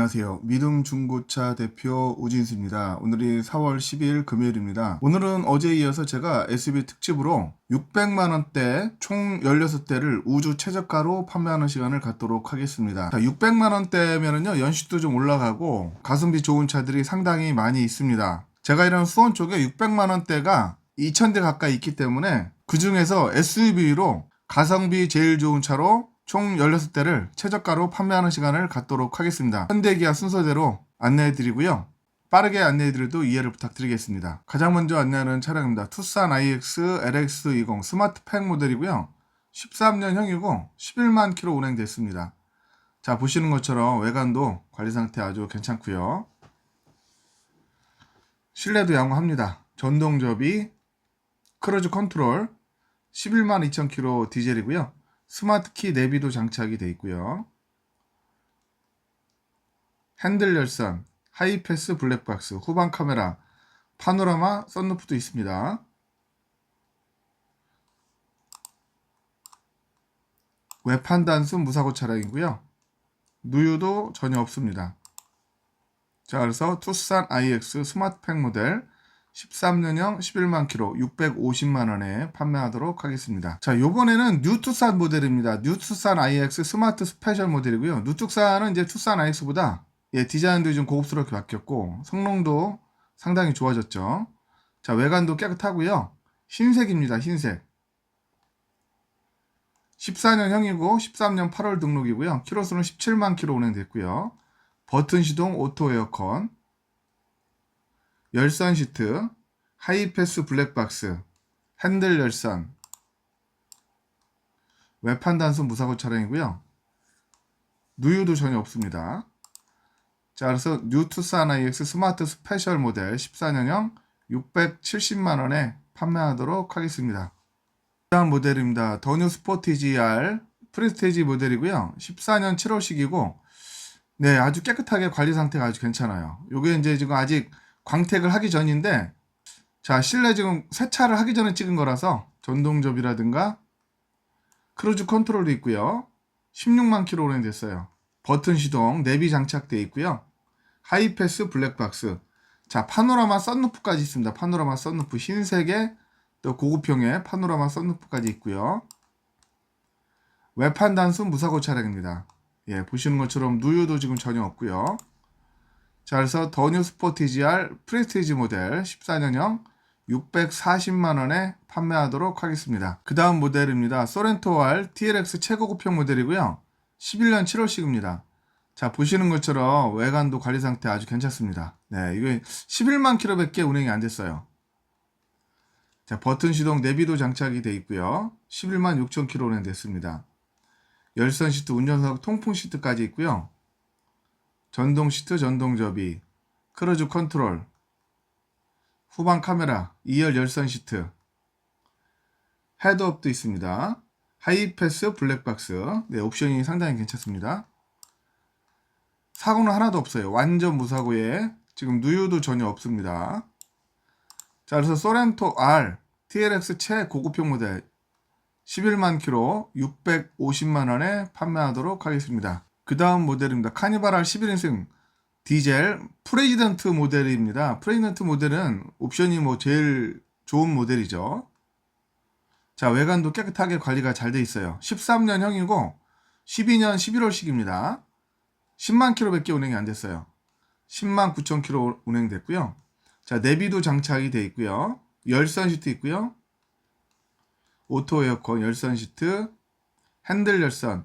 안녕하세요. 믿음 중고차 대표 우진수입니다. 오늘이 4월 12일 금요일입니다. 오늘은 어제에 이어서 제가 SB 특집으로 600만원대 총 16대를 우주 최저가로 판매하는 시간을 갖도록 하겠습니다. 자, 600만원대면은요, 연식도 좀 올라가고 가성비 좋은 차들이 상당히 많이 있습니다. 제가 이런 수원 쪽에 600만원대가 2000대 가까이 있기 때문에 그 중에서 SUV로 가성비 제일 좋은 차로 총 16대를 최저가로 판매하는 시간을 갖도록 하겠습니다. 현대기아 순서대로 안내해 드리고요. 빠르게 안내해 드려도 이해를 부탁드리겠습니다. 가장 먼저 안내하는 차량입니다. 투싼 IX LX20 스마트 팩 모델이고요. 13년형이고 11만 킬로 운행됐습니다. 자, 보시는 것처럼 외관도 관리 상태 아주 괜찮고요. 실내도 양호합니다. 전동 접이, 크루즈 컨트롤, 11만 2천 킬로 디젤이고요. 스마트키 내비도 장착이 되어 있고요. 핸들 열선, 하이패스 블랙박스, 후방 카메라, 파노라마 썬루프도 있습니다. 외판 단순 무사고 차량이고요. 누유도 전혀 없습니다. 자, 그래서 투싼 IX 스마트팩 모델 13년형 11만 킬로 650만 원에 판매하도록 하겠습니다. 자, 요번에는 뉴투산 모델입니다. 뉴투산 IX 스마트 스페셜 모델이고요. 뉴투산은 이제 투산 IX보다 예, 디자인도 좀 고급스럽게 바뀌었고 성능도 상당히 좋아졌죠. 자, 외관도 깨끗하고요. 흰색입니다. 흰색. 14년형이고 13년 8월 등록이고요. 키로수는 17만 킬로 운행됐고요. 버튼 시동 오토 에어컨 열선 시트, 하이패스 블랙박스, 핸들 열선, 외판 단순 무사고 차량이고요. 누유도 전혀 없습니다. 자, 그래서 뉴투산 IX 스마트 스페셜 모델 14년형 670만원에 판매하도록 하겠습니다. 다음 모델입니다. 더뉴 스포티지 R 프리스테이지 모델이고요. 14년 7월식이고, 네, 아주 깨끗하게 관리 상태가 아주 괜찮아요. 요게 이제 지금 아직 광택을 하기 전인데 자 실내 지금 세차를 하기 전에 찍은 거라서 전동접이라든가 크루즈 컨트롤도 있고요. 16만 킬로 운행 됐어요. 버튼 시동 내비 장착되어 있고요. 하이패스 블랙박스. 자 파노라마 썬루프까지 있습니다. 파노라마 썬루프 흰색에 또 고급형의 파노라마 썬루프까지 있고요. 외판 단순 무사고 차량입니다. 예 보시는 것처럼 누유도 지금 전혀 없고요 자, 그래서 더뉴 스포티지 R 프레스티지 모델 14년형 640만원에 판매하도록 하겠습니다. 그 다음 모델입니다. 소렌토 R TLX 최고급형 모델이고요. 11년 7월식입니다. 자, 보시는 것처럼 외관도 관리 상태 아주 괜찮습니다. 네, 이거 11만 킬로밖에 운행이 안 됐어요. 자, 버튼 시동 내비도 장착이 되어 있고요. 11만 6천 킬로 운행 됐습니다. 열선 시트, 운전석 통풍 시트까지 있고요. 전동 시트, 전동 접이, 크루즈 컨트롤, 후방 카메라, 2열 열선 시트, 헤드업도 있습니다. 하이패스 블랙박스, 네, 옵션이 상당히 괜찮습니다. 사고는 하나도 없어요. 완전 무사고에 지금 누유도 전혀 없습니다. 자, 그래서 소렌토 R TLX 최고급형 모델 11만 킬로 650만 원에 판매하도록 하겠습니다. 그 다음 모델입니다. 카니발 R 11인승 디젤 프레지던트 모델입니다. 프레지던트 모델은 옵션이 뭐 제일 좋은 모델이죠. 자, 외관도 깨끗하게 관리가 잘 돼 있어요. 13년형이고 12년 11월식입니다. 10만 킬로밖에 운행이 안 됐어요. 10만 9천 킬로 운행됐고요. 자, 내비도 장착이 돼 있고요. 열선 시트 있고요. 오토 에어컨 열선 시트, 핸들 열선,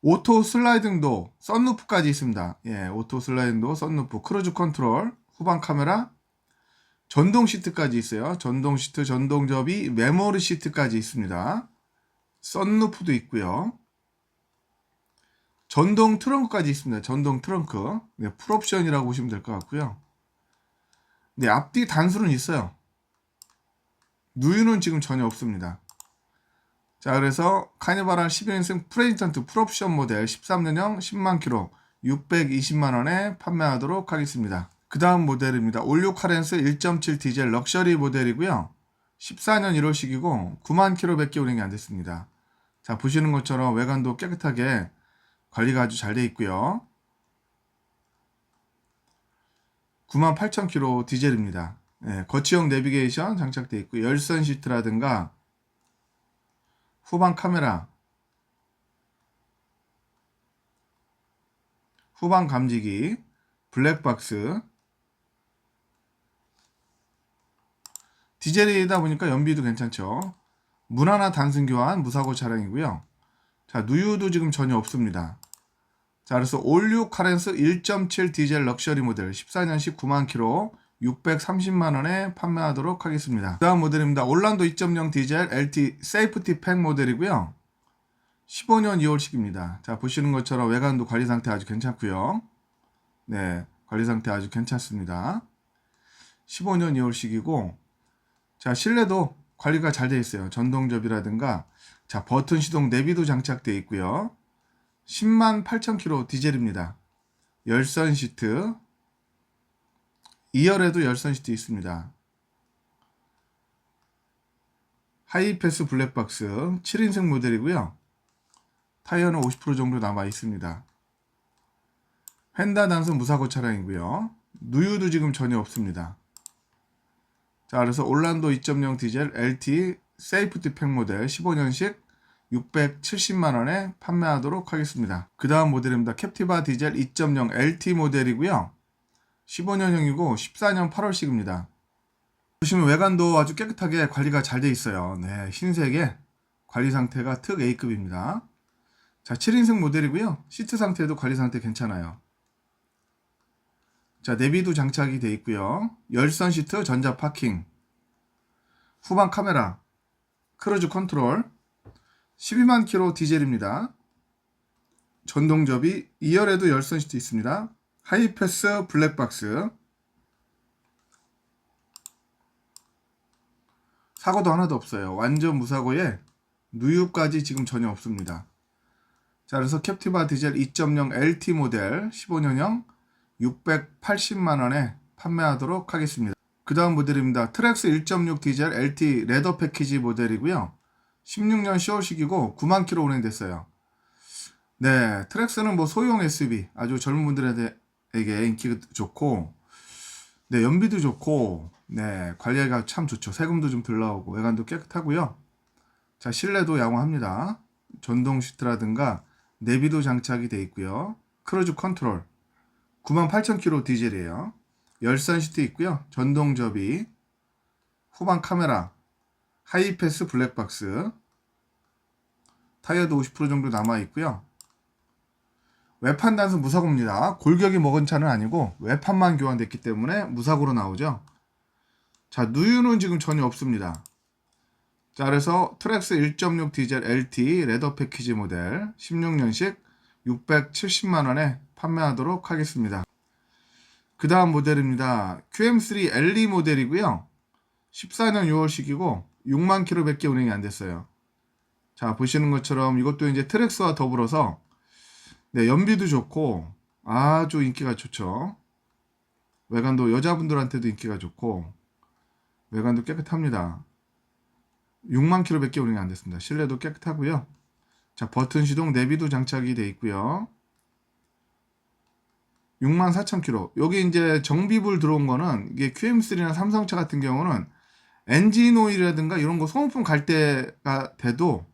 오토 슬라이딩도 썬루프까지 있습니다. 예, 오토 슬라이딩도 썬루프, 크루즈 컨트롤, 후방 카메라, 전동 시트까지 있어요. 전동 시트, 전동 접이, 메모리 시트까지 있습니다. 썬루프도 있고요. 전동 트렁크까지 있습니다. 전동 트렁크. 네, 풀옵션이라고 보시면 될 것 같고요. 네, 앞뒤 단수는 있어요. 누유는 지금 전혀 없습니다. 자, 그래서 카니발 R 12인승 프레지턴트 풀옵션 모델 13년형 10만 킬로 620만 원에 판매하도록 하겠습니다. 그 다음 모델입니다. 올류 카렌스 1.7 디젤 럭셔리 모델이고요. 14년 1월식이고 9만 킬로밖에 운행이 안 됐습니다. 자, 보시는 것처럼 외관도 깨끗하게 관리가 아주 잘 되어 있고요. 98,000km 디젤입니다. 예, 거치형 내비게이션 장착되어 있고 열선 시트라든가 후방 카메라 후방 감지기 블랙박스 디젤이다 보니까 연비도 괜찮죠. 무난한 단순 교환 무사고 차량이고요. 자, 누유도 지금 전혀 없습니다. 자, 그래서 올류 카렌스 1.7 디젤 럭셔리 모델 14년식 9만 킬로 630만 원에 판매하도록 하겠습니다. 다음 모델입니다. 올란도 2.0 디젤 LT 세이프티 팩 모델이고요. 15년 2월식입니다. 자, 보시는 것처럼 외관도 관리 상태 아주 괜찮고요. 네, 관리 상태 아주 괜찮습니다. 15년 2월식이고 자, 실내도 관리가 잘 되어 있어요. 전동접이라든가 자, 버튼 시동 내비도 장착되어 있고요. 10만 8천 킬로 디젤입니다. 열선 시트 2열에도 열선 시트 있습니다. 하이패스 블랙박스 7인승 모델이고요. 타이어는 50% 정도 남아 있습니다. 펜다 단순 무사고 차량이고요. 누유도 지금 전혀 없습니다. 자, 그래서 올란도 2.0 디젤 LT 세이프티 팩 모델 15년식 670만 원에 판매하도록 하겠습니다. 그 다음 모델입니다. 캡티바 디젤 2.0 LT 모델이고요. 15년형이고 14년 8월식입니다. 보시면 외관도 아주 깨끗하게 관리가 잘 돼 있어요. 네, 흰색에 관리 상태가 특 A급입니다. 자, 7인승 모델이고요. 시트 상태도 관리 상태 괜찮아요. 자, 내비도 장착이 돼 있고요. 열선 시트, 전자 파킹, 후방 카메라, 크루즈 컨트롤, 12만 킬로 디젤입니다. 전동 접이 2열에도 열선 시트 있습니다. 하이패스 블랙박스 사고도 하나도 없어요. 완전 무사고에 누유까지 지금 전혀 없습니다. 자, 그래서 캡티바 디젤 2.0 LT 모델 15년형 680만 원에 판매하도록 하겠습니다. 그 다음 모델입니다. 트랙스 1.6 디젤 LT 레더 패키지 모델이고요. 16년 10월식이고 9만 킬로 운행됐어요. 네, 트랙스는 뭐 소형 SUV 아주 젊은 분들 에게 인기가 좋고 네, 연비도 좋고 네, 관리가 참 좋죠. 세금도 좀 덜 나오고 외관도 깨끗하고요. 자, 실내도 양호합니다. 전동 시트라든가 내비도 장착이 돼 있고요. 크루즈 컨트롤 98,000km 디젤이에요. 열선 시트 있고요. 전동 접이 후방 카메라 하이패스 블랙박스 타이어도 50% 정도 남아 있고요. 외판 단수 무사고입니다. 골격이 먹은 차는 아니고 외판만 교환됐기 때문에 무사고로 나오죠. 자, 누유는 지금 전혀 없습니다. 자, 그래서 트랙스 1.6 디젤 LT 레더 패키지 모델 16년식 670만 원에 판매하도록 하겠습니다. 그 다음 모델입니다. QM3 LE 모델이고요. 14년 6월식이고 6만 킬로밖에 운행이 안 됐어요. 자, 보시는 것처럼 이것도 이제 트랙스와 더불어서 네, 연비도 좋고 아주 인기가 좋죠. 외관도 여자분들한테도 인기가 좋고 외관도 깨끗합니다. 6만 킬로밖에 운행이 안 됐습니다. 실내도 깨끗하고요. 자, 버튼 시동 내비도 장착이 돼 있고요. 6만 4천 킬로. 여기 이제 정비불 들어온 거는 이게 QM3나 삼성차 같은 경우는 엔진 오일이라든가 이런 거 소모품 갈 때가 돼도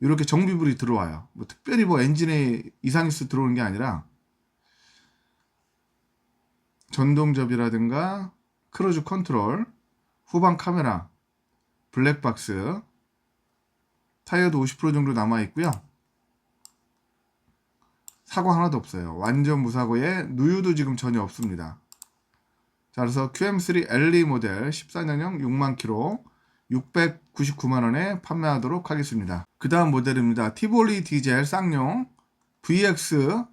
이렇게 정비불이 들어와요. 뭐 특별히 뭐 엔진에 이상이 있어 들어오는 게 아니라 전동접이라든가 크루즈 컨트롤, 후방 카메라, 블랙박스, 타이어도 50% 정도 남아 있고요. 사고 하나도 없어요. 완전 무사고에 누유도 지금 전혀 없습니다. 자, 그래서 QM3 LE 모델 14년형 6만 킬로 699만 원에 판매하도록 하겠습니다. 그 다음 모델입니다. 티볼리 디젤 쌍용 VX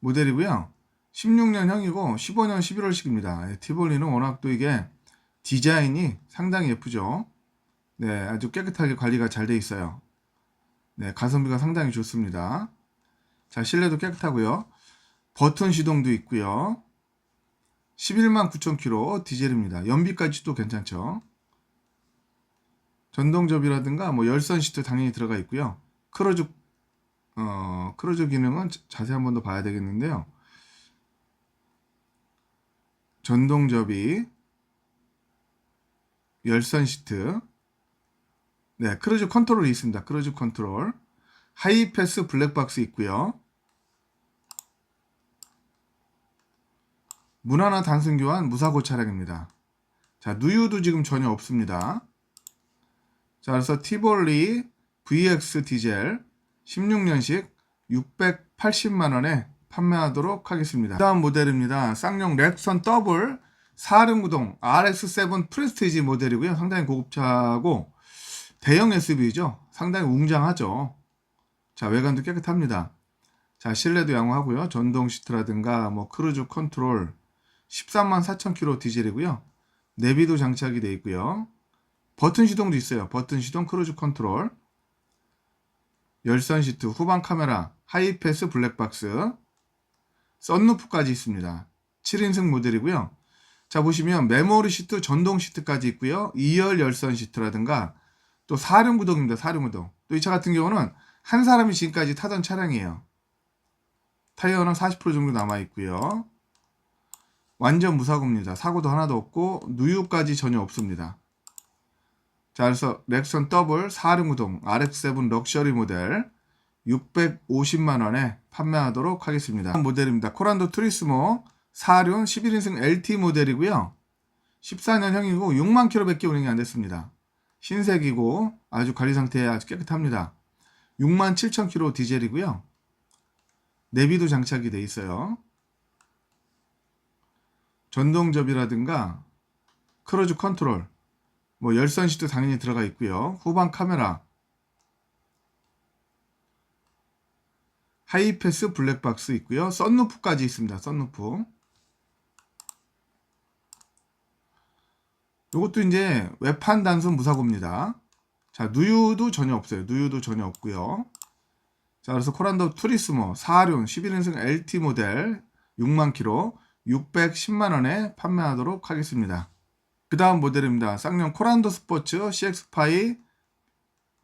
모델이고요. 16년형이고 15년 11월식입니다. 티볼리는 워낙 또 이게 디자인이 상당히 예쁘죠. 네, 아주 깨끗하게 관리가 잘 돼 있어요. 네, 가성비가 상당히 좋습니다. 자, 실내도 깨끗하고요. 버튼 시동도 있고요. 11만 9천 킬로 디젤입니다. 연비까지도 괜찮죠. 전동접이라든가 뭐 열선 시트 당연히 들어가 있고요. 크루즈 어, 크루즈 기능은 자세히 한 번 더 봐야 되겠는데요. 전동접이 열선 시트. 네 크루즈 컨트롤이 있습니다. 크루즈 컨트롤. 하이패스 블랙박스 있고요. 무난한 단순 교환 무사고 차량입니다. 자 누유도 지금 전혀 없습니다 자 그래서 티볼리 VX 디젤 16년식 680만원에 판매하도록 하겠습니다. 다음 모델입니다. 쌍용 렉선 더블 4륜구동 RX7 프레스티지 모델이고요. 상당히 고급차고 대형 SUV죠. 상당히 웅장하죠. 자 외관도 깨끗합니다. 자 실내도 양호하고요. 전동 시트라든가 뭐 크루즈 컨트롤 13만 4천 킬로 디젤이고요. 내비도 장착이 되어 있고요. 버튼 시동도 있어요. 버튼 시동 크루즈 컨트롤 열선 시트 후방 카메라 하이패스 블랙박스 썬루프까지 있습니다. 7인승 모델이고요. 자 보시면 메모리 시트 전동 시트까지 있고요. 2열 열선 시트라든가 또 4륜 구동입니다. 4륜 구동. 또 이 차 같은 경우는 한 사람이 지금까지 타던 차량이에요. 타이어는 40% 정도 남아 있고요. 완전 무사고입니다. 사고도 하나도 없고 누유까지 전혀 없습니다. 자 그래서 렉선 더블 4륜 구동 RX7 럭셔리 모델 650만원에 판매하도록 하겠습니다. 모델입니다. 코란도 투리스모 4륜 11인승 LT 모델이고요. 14년형이고 6만 킬로밖에 운행이 안 됐습니다. 흰색이고 아주 관리 상태 아주 깨끗합니다. 6만 7천 킬로 디젤이고요. 내비도 장착이 돼 있어요. 전동접이라든가 크루즈 컨트롤 뭐 열선 시트 당연히 들어가 있고요. 후방 카메라 하이패스 블랙박스 있고요. 썬루프까지 있습니다. 썬루프. 이것도 이제 외판 단순 무사고입니다. 자, 누유도 전혀 없어요. 누유도 전혀 없고요. 자, 그래서 코란도 투리스모 4륜 11인승 LT 모델 6만 킬로 610만 원에 판매하도록 하겠습니다. 그 다음 모델입니다. 쌍용 코란도 스포츠 CX-파이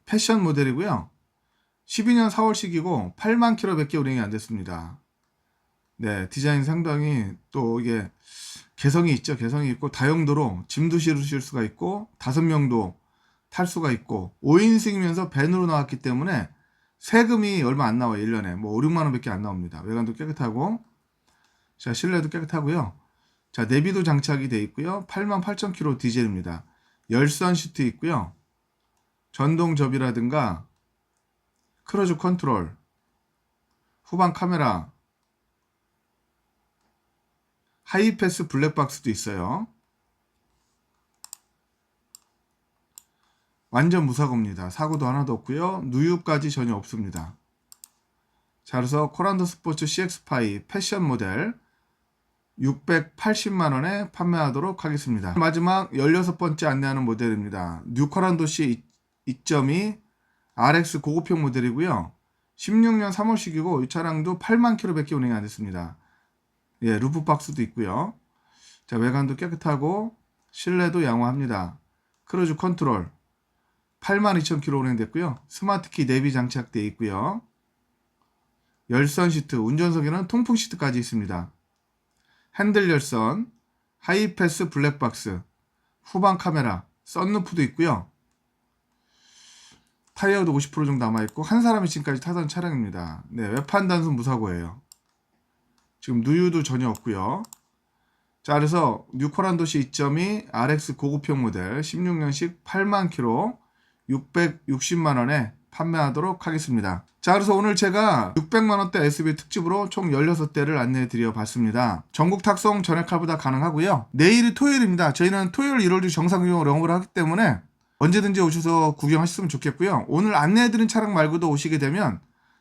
패션 모델이고요. 12년 4월식이고 8만 킬로밖에 운행이 안 됐습니다. 네, 디자인 상당히 또 이게 개성이 있죠. 개성이 있고 다용도로 짐도 실으실 수가 있고 다섯 명도 탈 수가 있고 5인승이면서 밴으로 나왔기 때문에 세금이 얼마 안 나와요. 1년에 뭐 5, 6만 원밖에 안 나옵니다. 외관도 깨끗하고 자 실내도 깨끗하고요. 자 내비도 장착이 돼 있고요. 8만 8천 킬로 디젤입니다. 열선 시트 있고요. 전동 접이라든가 크루즈 컨트롤, 후방 카메라, 하이패스 블랙박스도 있어요. 완전 무사고입니다. 사고도 하나도 없고요. 누유까지 전혀 없습니다. 자, 그래서 코란도 스포츠 CX-파이 패션 모델 680만 원에 판매하도록 하겠습니다. 마지막 16번째 안내하는 모델입니다. 뉴코란도시 2.2 RX 고급형 모델이고요. 16년 3월식이고 이 차량도 8만 킬로밖에 운행이 안 됐습니다. 예, 루프 박스도 있고요. 자, 외관도 깨끗하고 실내도 양호합니다. 크루즈 컨트롤 8만 2천 킬로 운행됐고요. 스마트키 내비 장착되어 있고요. 열선 시트, 운전석에는 통풍 시트까지 있습니다. 핸들 열선, 하이패스 블랙박스, 후방 카메라, 썬루프도 있고요. 타이어도 50% 정도 남아있고 한 사람이 지금까지 타던 차량입니다. 네, 외판 단순 무사고예요. 지금 누유도 전혀 없고요. 자, 그래서 뉴코란도시 2.2 RX 고급형 모델 16년식 8만 킬로 660만 원에 판매하도록 하겠습니다. 자, 그래서 오늘 제가 600만 원대 SUV 특집으로 총 16대를 안내해 드려 봤습니다. 전국 탁송 전액 할부다 가능하고요. 내일이 토요일입니다. 저희는 토요일 1월 주 정상 운영을 영업을 하기 때문에 언제든지 오셔서 구경하셨으면 좋겠고요. 오늘 안내해 드린 차량 말고도 오시게 되면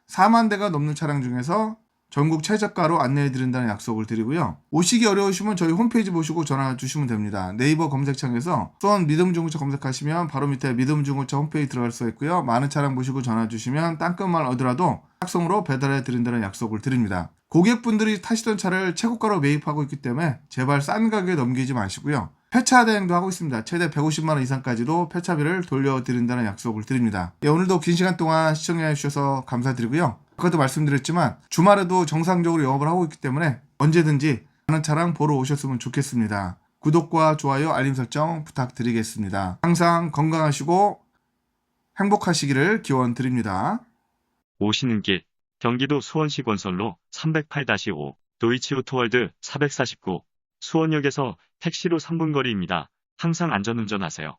4만 대가 넘는 차량 중에서 전국 최저가로 안내해 드린다는 약속을 드리고요. 오시기 어려우시면 저희 홈페이지 보시고 전화 주시면 됩니다. 네이버 검색창에서 수원 믿음중고차 검색하시면 바로 밑에 믿음중고차 홈페이지 들어갈 수가 있고요. 많은 차량 보시고 전화 주시면 땅끝만 얻으라도 학송으로 배달해 드린다는 약속을 드립니다. 고객분들이 타시던 차를 최고가로 매입하고 있기 때문에 제발 싼 가격에 넘기지 마시고요. 폐차 대행도 하고 있습니다. 최대 150만 원 이상까지도 폐차비를 돌려드린다는 약속을 드립니다. 예, 오늘도 긴 시간 동안 시청해 주셔서 감사드리고요. 아까도 말씀드렸지만 주말에도 정상적으로 영업을 하고 있기 때문에 언제든지 많은 차량 보러 오셨으면 좋겠습니다. 구독과 좋아요, 알림 설정 부탁드리겠습니다. 항상 건강하시고 행복하시기를 기원 드립니다. 오시는 길 경기도 수원시 건설로 308-5 도이치오토월드 449 수원역에서 택시로 3분 거리입니다. 항상 안전운전하세요.